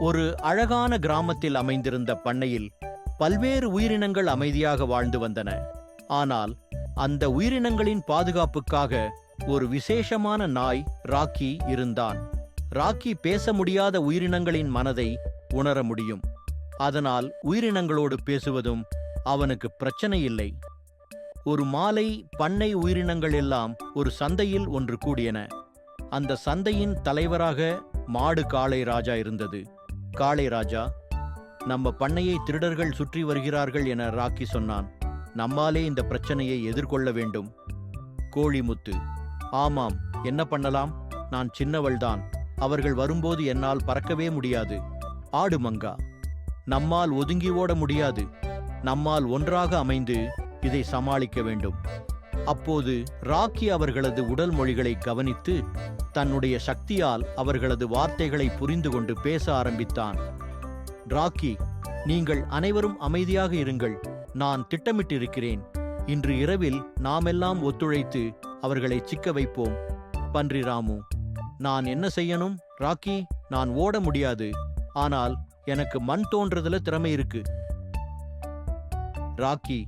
ஒரு அழகான கிராமத்தில் அமைந்திருந்த பண்ணையில் பல்வேறு உயிரினங்கள் அமைதியாக வாழ்ந்து வந்தன. ஆனால் அந்த உயிரினங்களின் பாதுகாப்புக்காக ஒரு விசேஷமான நாய் ராக்கி இருந்தான். ராக்கி பேச முடியாத உயிரினங்களின் மனதை உணர முடியும். அதனால் உயிரினங்களோடு பேசுவதும் அவனுக்கு பிரச்சனை இல்லை. ஒரு மாலை பண்ணை உயிரினங்கள் எல்லாம் ஒரு சந்தையில் ஒன்று கூடியன. அந்த சந்தையின் தலைவராக மாடு காளை ராஜா இருந்தது. காளை ராஜா நம்ம பண்ணையை திருடர்கள் சுற்றி வருகிறார்கள் என ராக்கி சொன்னான். நம்மாலே இந்த பிரச்சனையை எதிர்கொள்ள வேண்டும். கோழிமுத்து ஆமாம் என்ன பண்ணலாம்? நான் சின்னவள்தான். அவர்கள் வரும்போது என்னால் பறக்கவே முடியாது. ஆடு மங்கா நம்மால் ஒதுங்கி ஓட முடியாது. நம்மால் ஒன்றாக அமைந்து இதை சமாளிக்க வேண்டும். அப்போது ராக்கி அவர்களது உடல் மொழிகளை கவனித்து தன்னுடைய சக்தியால் அவர்களது வார்த்தைகளை புரிந்து கொண்டு பேச ஆரம்பித்தான். ராக்கி நீங்கள் அனைவரும் அமைதியாக இருங்கள். நான் திட்டமிட்டிருக்கிறேன். இன்று இரவில் நாமெல்லாம் ஒத்துழைத்து அவர்களை சிக்க வைப்போம். பன்றி ராமு நான் என்ன செய்யணும்? ராக்கி நான் ஓட முடியாது. ஆனால் எனக்கு மண் தோன்றதுல திறமை இருக்கு. ராக்கி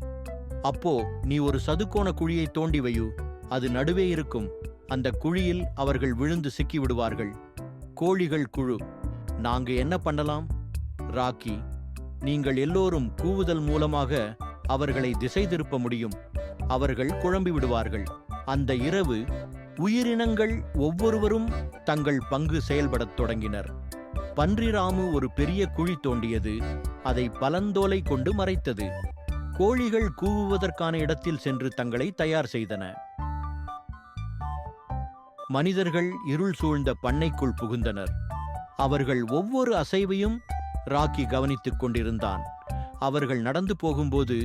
அப்போ நீ ஒரு சதுக்கோண குழியை தோண்டி வையு. அது நடுவே இருக்கும். அந்த குழியில் அவர்கள் விழுந்து சிக்கி விடுவார்கள் கோழிகள் குழு. நாங்க என்ன பண்ணலாம்? ராக்கி நீங்கள் எல்லோரும் கூவுதல் மூலமாக அவர்களை திசை திருப்ப முடியும். அவர்கள் குழம்பி விடுவார்கள். அந்த இரவு உயிரினங்கள் ஒவ்வொருவரும் தங்கள் பங்கு செயல்படத் தொடங்கினர். பன்றிராமு ஒரு பெரிய குழி தோண்டியது. அதை பலந்தோலை கொண்டு மறைத்தது. கோழிகள் கூவுவதற்கான இடத்தில் சென்று தங்களை தயார் செய்தன. மனிதர்கள் இருள் சூழ்ந்த பண்ணைக்குள் புகுந்தனர். அவர்கள் ஒவ்வொரு அசைவையும் ராக்கி கவனித்துக் கொண்டிருந்தான். அவர்கள் நடந்து போகும்போது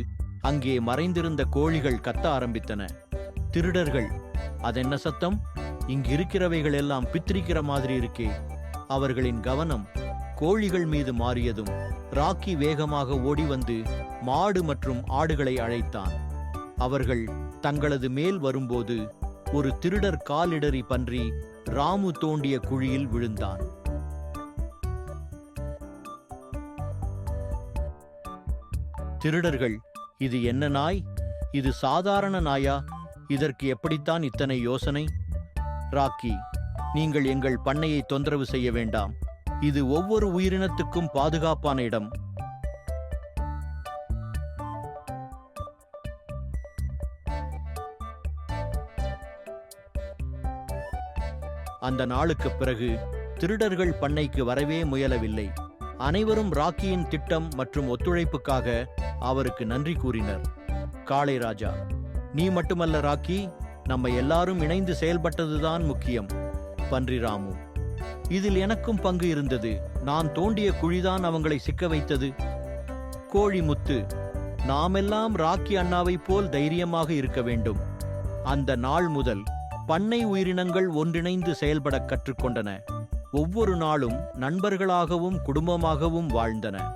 அங்கே மறைந்திருந்த கோழிகள் கத்த ஆரம்பித்தன. திருடர்கள் அதென்ன சத்தம்? இங்கு இருக்கிறவைகள் எல்லாம் பித்திரிக்கிற மாதிரி இருக்கே. அவர்களின் கவனம் கோழிகள் மீது மாறியதும் ராக்கி வேகமாக ஓடி வந்து மாடு மற்றும் ஆடுகளை அழைத்தான். அவர்கள் தங்களது மேல் வரும்போது ஒரு திருடர் காலிடறி பன்றி ராமு தோண்டிய குழியில் விழுந்தான். திருடர்கள் இது என்ன நாய்? இது சாதாரண நாயா? இதற்கு எப்படித்தான் இத்தனை யோசனை? ராக்கி நீங்கள் எங்கள் பண்ணையை தொந்தரவு செய்ய வேண்டாம். இது ஒவ்வொரு உயிரினத்துக்கும் பாதுகாப்பான இடம். அந்த நாளுக்குப் பிறகு திருடர்கள் பண்ணைக்கு வரவே முயலவில்லை. அனைவரும் ராக்கியின் திட்டம் மற்றும் ஒத்துழைப்புக்காக அவருக்கு நன்றி கூறினர். காளை ராஜா நீ மட்டுமல்ல ராக்கி நம்ம எல்லாரும் இணைந்து செயல்பட்டதுதான் முக்கியம். பன்றி ராமு இதில் எனக்கும் பங்கு இருந்தது. நான் தோண்டிய குழிதான் அவங்களை சிக்க வைத்தது. கோழி முத்து நாமெல்லாம் ராக்கி அண்ணாவைப் போல் தைரியமாக இருக்க வேண்டும். அந்த நாள் முதல் பண்ணை உயிரினங்கள் ஒன்றிணைந்து செயல்படக் கற்றுக்கொண்டன ஒவ்வொரு நாளும் நண்பர்களாகவும் குடும்பமாகவும் வாழ்ந்தன.